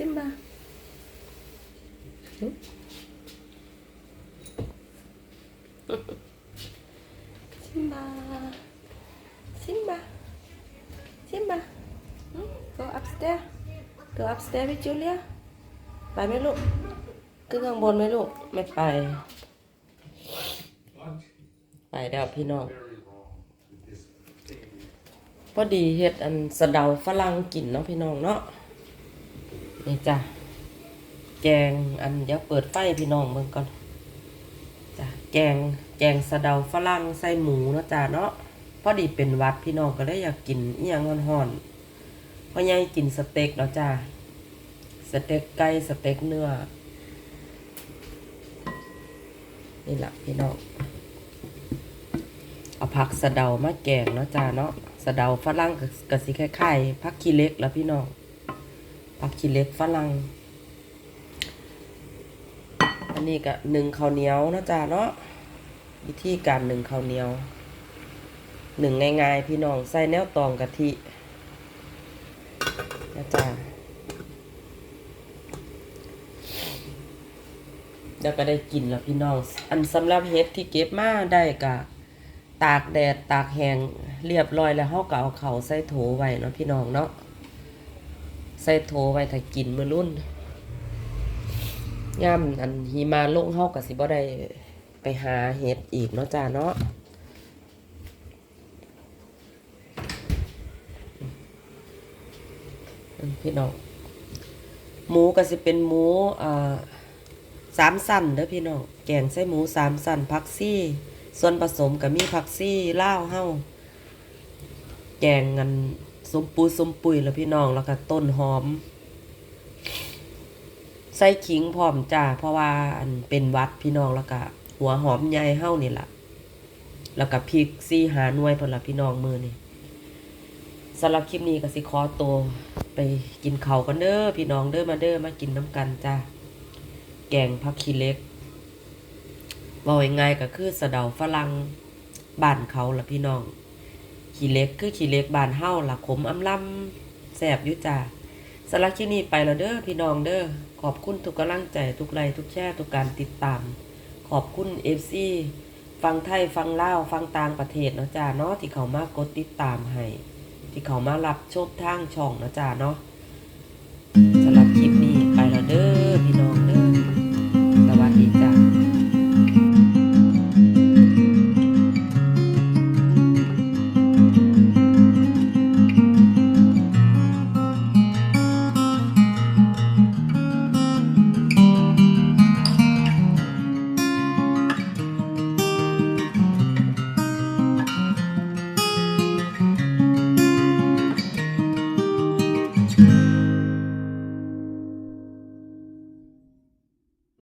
ซิมบาหึซิมบาซิมบาซิมบา go upstairs go upstairs with Julia ไปไหมลูกขึ้นข้างบนไหมลูก ไม่ไป ไปแล้วพี่น้อง พอดีเฮ็ดอันสะเดาฝรั่งกินเนาะพี่น้องเนาะ นี่จ้ะแกงอันเดี๋ยวเปิดไฟพี่น้องเบิ่งก่อนจ้ะแกงแกงสะเดาฝรั่งใส่หมูเนาะจ้ะเนาะพอดีเป็นวัดพี่น้องก็เลยอยากกินอีหยังร้อนๆพราะยายกินสเต็กเนาะจ้ะสเต็กไก่สเต็กเนื้อนี่แหละพี่น้องเอาผักสะเดามาแกงเนาะจ้าเนาะสะเดาฝรั่งกับสิคล้ายๆผักขี้เล็กแล้วพี่น้อง ผักขี้เหล็กฝรั่ง อันนี้ก็หนึ่งข้าวเหนียวนะจ้าเนาะ วิธีการหนึ่งข้าวเหนียวหนึ่งง่ายๆ พี่น้องใส่แนวตองกะทินะจ้าเดี๋ยวก็ได้กินแล้วพี่น้อง อันสำหรับเห็ดที่เก็บมาได้กะตากแดดตากแห้งเรียบร้อยแล้วเฮาก็เอาเขาใส่โถไว้เนาะพี่น้องเนาะ ส่โถไว้ถ้ากินมือรุ่นย่ำอันหิมาลงเฮาก็สิบ่ได้ไปหาเห็ดอีกเนาะจ้าเนาะอืมพี่น้องหมูก็สิเป็นหมูอ่าสามสั้นเด้อพี่น้องแกงใส่หมูสามสั้นผักซี่ ส่วนผสมก็มีผักซี่ล่าวเฮาแกงกัน สมปูสมปุยแล้วพี่น้องแล้วก็ต้นหอม ใส่ขิงพร้อมจ้าเพราะว่าอันเป็นวัดพี่น้องแล้วก็หัวหอมใหญ่เฮานี่แหละแล้วก็พริกซี่หาหน่วยพนละพี่น้องมือนี่สำหรับคลิปนี้ก็สิขอตัวไปกินเขากันเด้อพี่น้องเด้อมาเด้อมากินน้ำกันจ้าแกงผักขี้เล็กบอกยังไงก็คือสะเดาฝรั่งบ้านเขาละพี่น้อง ขี้เล็กคือขี้เล็กบานเฮาล่ะขมอำลำแสบยู่จ้าสำหรับที่นี่ไปแล้วเด้อพี่น้องเด้อขอบคุณทุกกำลังใจทุกไลค์ทุกแชร์ทุกการติดตาม ขอบคุณเอฟซีฟังไทยฟังลาวฟังต่างประเทศเนาะจ้าเนาะที่เขามากดติดตามให้ที่เขามารับชมทางช่องเนาะจ้าเนาะ